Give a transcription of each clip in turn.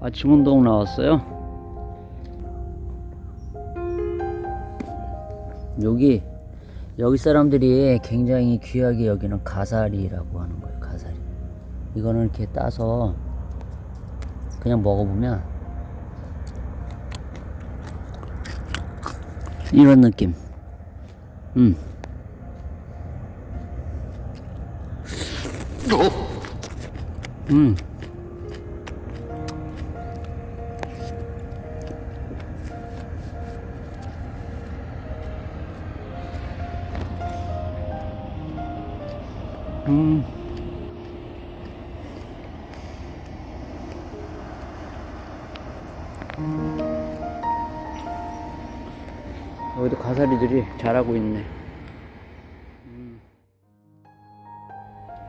아침 운동 나왔어요. 여기 여기 사람들이 굉장히 귀하게 여기는 가사리라고 하는 거예요. 가사리. 이거는 이렇게 따서 그냥 먹어보면 이런 느낌. 음. 음. 음. 여기도 가사리들이 자라고 있네. 음.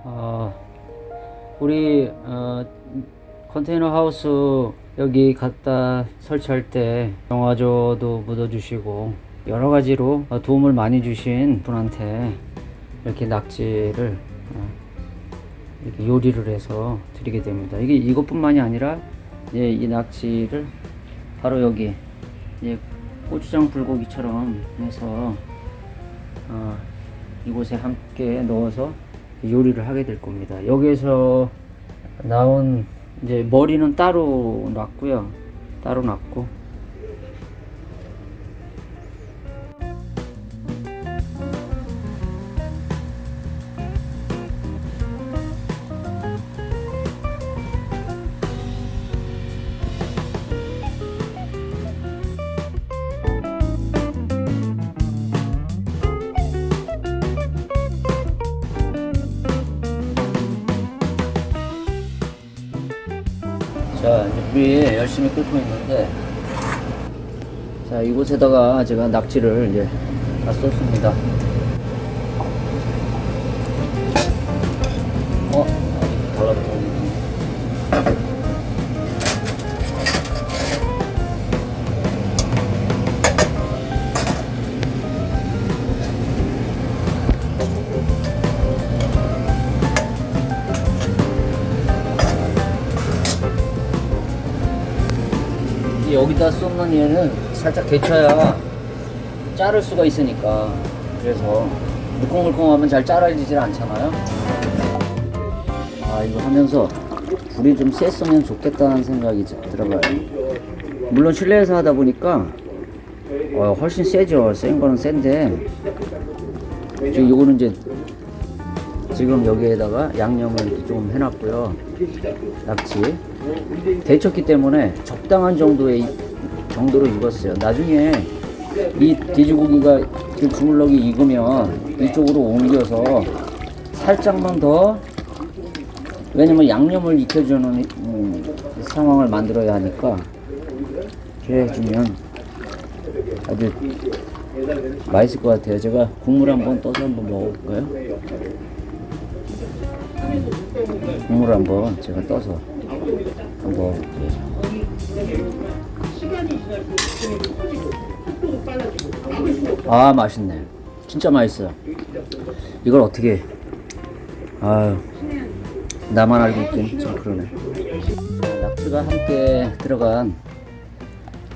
아, 우리 어, 컨테이너 하우스 여기 갖다 설치할 때 영화조도 묻어주시고 여러 가지로 어, 도움을 많이 주신 분한테 이렇게 낙지를 어, 이렇게 요리를 해서 드리게 됩니다. 이게 이것뿐만이 아니라 예, 이 낙지를 바로 여기 예, 고추장 불고기처럼 해서 어, 이곳에 함께 넣어서 요리를 하게 될 겁니다. 여기에서 나온 이제 머리는 따로 놨고요. 따로 놨고 불이 열심히 끓고 있는데, 자, 이곳에다가 제가 낙지를 이제 다 쏟습니다. 어. 여기다 쏟는 얘는 살짝 데쳐야 자를 수가 있으니까. 그래서 물컹물컹하면 잘 자라지질 않잖아요. 아 이거 하면서 불이 좀 셌으면 좋겠다는 생각이 자- 들어가요. 물론 실내에서 하다 보니까 어, 훨씬 세죠. 센 거는 센데. 지금 요거는 이제 지금 여기에다가 양념을 좀 해놨고요. 낙지 데쳤기 때문에 적당한 정도의 이- 정도로 익었어요. 나중에 이 돼지고기가 지금 주물럭이 익으면 이쪽으로 옮겨서 살짝만 더 왜냐면 양념을 익혀주는 음, 상황을 만들어야 하니까 그래 해주면 아주 맛있을 것 같아요. 제가 국물 한번 떠서 한번 먹어볼까요? 국물 한번 제가 떠서. 아 맛있네. 진짜 맛있어요. 이걸 어떻게? 아유 나만 알고 있긴 좀 그러네. 낙지가 함께 들어간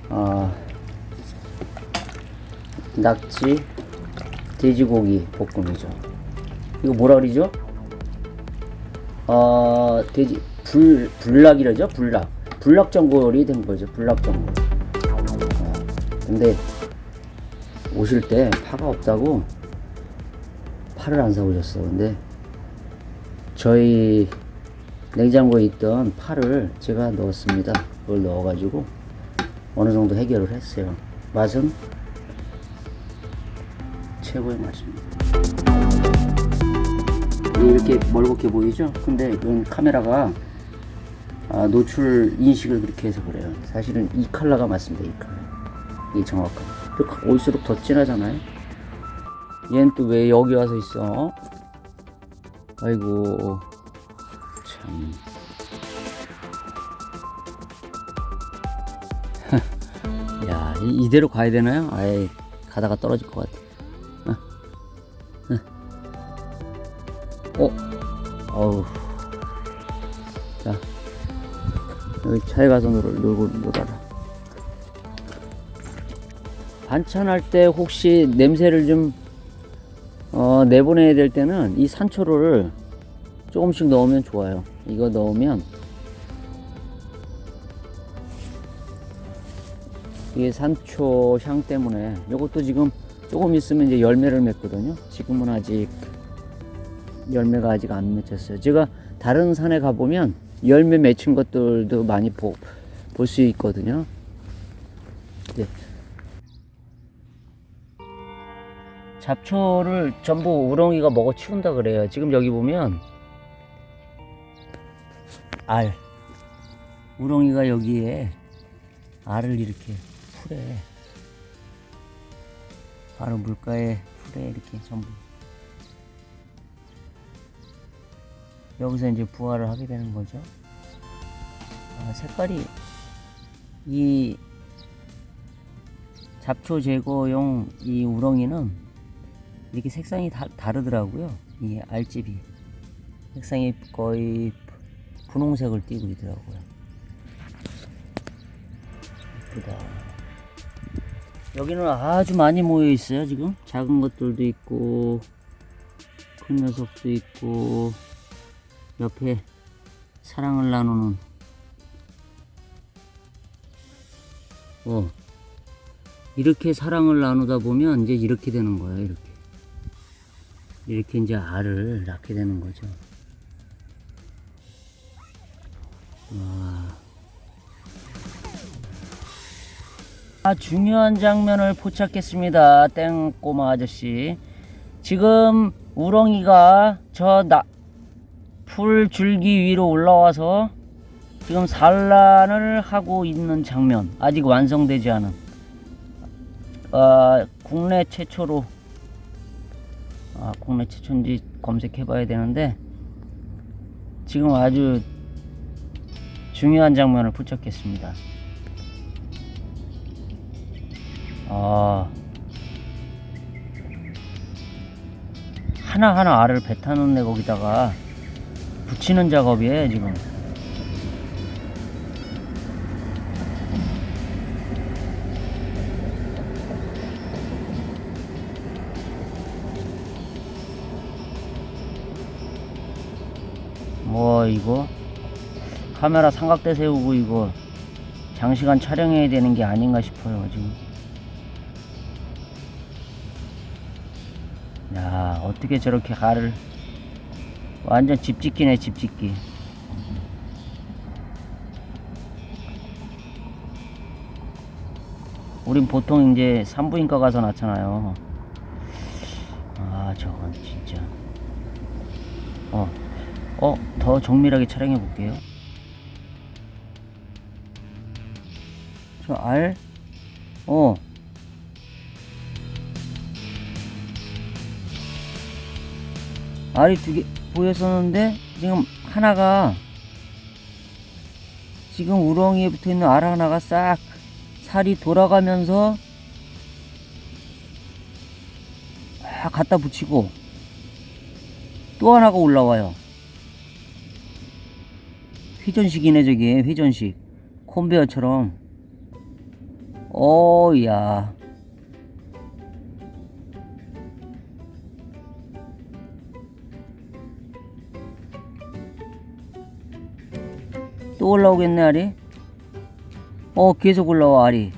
아 낙지 돼지고기 볶음이죠. 이거 뭐라 그러죠? 어, 돼지 불 불락이라죠? 불락. 불락 전골이 된 거죠. 불락 전골. 어, 근데 오실 때 파가 없다고 파를 안 사오셨어. 근데 저희 냉장고에 있던 파를 제가 넣었습니다. 그걸 넣어가지고 어느 정도 해결을 했어요. 맛은 최고의 맛입니다. 이렇게 멀겋게 보이죠? 근데 이건 카메라가 아, 노출 인식을 그렇게 해서 그래요. 사실은 이 컬러가 맞습니다. 이 컬러. 이게 정확한. 올수록 더 진하잖아요. 얘는 또 왜 여기 와서 있어? 아이고 참. 야 이, 이대로 가야 되나요? 아예 가다가 떨어질 것 같아. 어? 어 우. 자. 여기 차에 가서 놀, 놀고 놀아라. 반찬할 때 혹시 냄새를 좀 어, 내보내야 될 때는 이 산초를 조금씩 넣으면 좋아요. 이거 넣으면 이게 산초 향 때문에 이것도 지금 조금 있으면 이제 열매를 맺거든요. 지금은 아직 열매가 아직 안 맺혔어요. 제가 다른 산에 가보면 열매 맺힌 것들도 많이 볼 수 있거든요. 네. 잡초를 전부 우렁이가 먹어 치운다 그래요. 지금 여기 보면 알 우렁이가 여기에 알을 이렇게 풀에 바로 물가에 풀에 이렇게 전부 여기서 이제 부화를 하게 되는 거죠. 아, 색깔이 이 잡초 제거용 이 우렁이는 이렇게 색상이 다, 다르더라고요. 이 알집이 색상이 거의 분홍색을 띠고 있더라고요. 예쁘다. 여기는 아주 많이 모여 있어요. 지금 작은 것들도 있고 큰 녀석도 있고 옆에 사랑을 나누는 어 이렇게 사랑을 나누다 보면 이제 이렇게 되는 거예요. 이렇게 이렇게 이제 알을 낳게 되는 거죠. 와. 아, 중요한 장면을 포착했습니다. 땡꼬마 아저씨. 지금 우렁이가 저 나, 풀 줄기 위로 올라와서 지금 산란을 하고 있는 장면. 아직 완성되지 않은. 아, 국내 최초로 아, 국내 최초인지 검색해 봐야 되는데 지금 아주 중요한 장면을 포착했습니다. 아, 하나하나 알을 뱉어놓네 거기다가 붙이는 작업이에요 지금. 뭐 이거? 카메라 삼각대 세우고 이거 장시간 촬영해야 되는 게 아닌가 싶어요 지금. 야 어떻게 저렇게 알을 완전 집짓기네 집짓기 우린 보통 이제 산부인과 가서 낳잖아요 아 저건 진짜 어 어, 더 정밀하게 촬영해 볼게요. 저 알, 어. 알이 두개 보였었는데, 지금 하나가, 지금 우렁이에 붙어 있는 알 하나가 싹 살이 돌아가면서, 아, 갖다 붙이고, 또 하나가 올라와요. 회전식이네 저게. 회전식. 콘베어처럼. 어야 또 올라오겠네 알이 어 계속 올라와 알이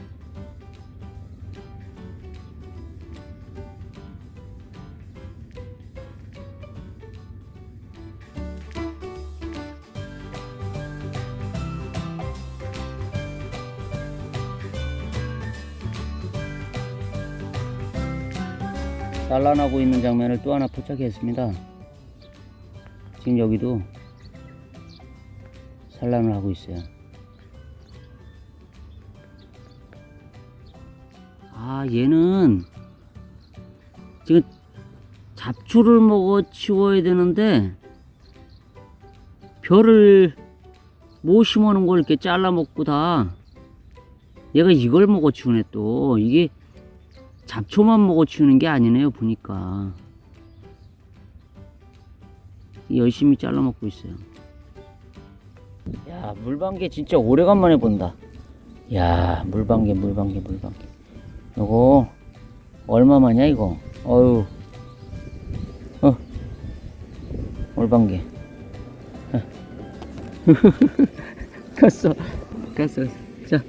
산란하고 있는 장면을 또 하나 포착했습니다. 지금 여기도 산란을 하고 있어요. 아, 얘는 지금 잡초를 먹어 치워야 되는데 별을 못 심어놓은 걸 이렇게 잘라 먹고 다 얘가 이걸 먹어 치우네 또. 이게 잡초만 먹어 치우는 게 아니네요 보니까. 열심히 잘라 먹고 있어요 야 물방개 진짜 오래간만에 본다. 야 물방개 물방개 물방개. 요거 얼마만이야 이거? 어유 어. 물방개. 어. 갔어 갔어. 자.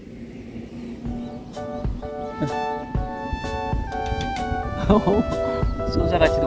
어. 소자같이